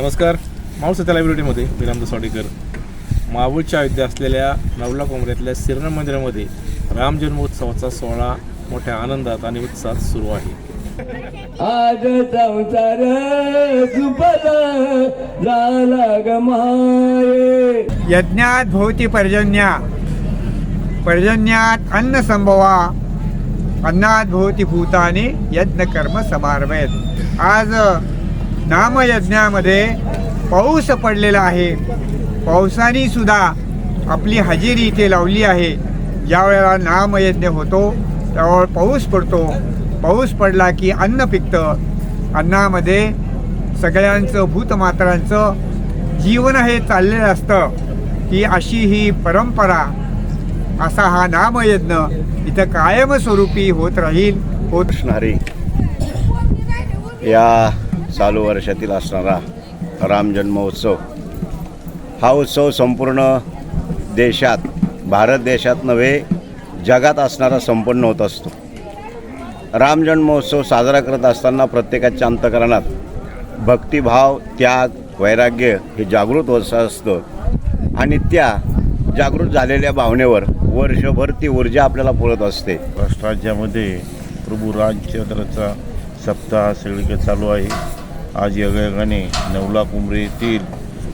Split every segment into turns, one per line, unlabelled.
नमस्कार. सत्या लायब्ररीमध्ये मी रामदास वाडेकर मावळच्या अयोध्या असलेल्या नवला कोंबऱ्यातल्या सिरना मंदिरामध्ये राम जन्मोत्सवाचा सोहळा मोठ्या आनंदात आणि उत्साहात सुरू आहे.
आज संसार झाला गमाये
यज्ञात भोवती पर्जन्या. पर्जन्यात अन्न संभवा. अन्नात भोवती भूतानी यज्ञ कर्म समारंभेत. आज नामयज्ञामध्ये पाऊस पडलेला आहे. पावसाने सुद्धा आपली हजेरी इथे लावली आहे. ज्या वेळेला नामयज्ञ होतो त्यावेळेला पाऊस पडतो. पाऊस पडला की अन्न पिकतं. अन्नामध्ये सगळ्यांचं भूतमात्रांचं जीवन हे चाललेलं असतं. की अशी ही परंपरा असा हा नामयज्ञ इथं कायमस्वरूपी होत राहील होत
असणारी या चालू वर्षातील असणारा राम जन्मोत्सव. हा उत्सव संपूर्ण देशात भारत देशात नव्हे जगात असणारा संपन्न होत असतो. राम जन्मोत्सव साजरा करत असताना प्रत्येकाच्या अंतकरणात भक्तिभाव त्याग वैराग्य हे जागृत होत असतं. आणि त्या जागृत झालेल्या भावनेवर वर्षभर ती ऊर्जा आपल्याला पुरत असते.
महाराष्ट्र राज्यामध्ये प्रभू रामचंद्राचा सप्ताह सगळीकडे चालू आहे. आज योगायोगाने नवला कुंभरे येथील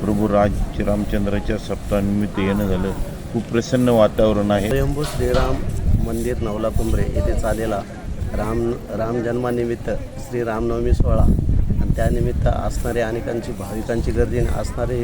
प्रभू राज रामचंद्राच्या सप्ताहानिमित्त येणं झालं. खूप प्रसन्न वातावरण आहे.
स्वयंभू श्रीराम मंदिर नवला कुंभरे येथे चालेला राम राम जन्मानिमित्त श्री रामनवमी सोहळा. आणि त्यानिमित्त असणारे अनेकांची भाविकांची गर्दी असणारे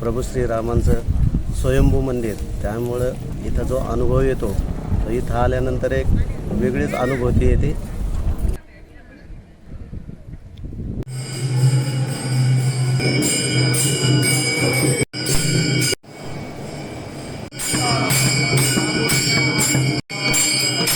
प्रभू श्रीरामांचं स्वयंभू मंदिर. त्यामुळं इथं जो अनुभव येतो तो इथं आल्यानंतर एक वेगळीच अनुभूती येते.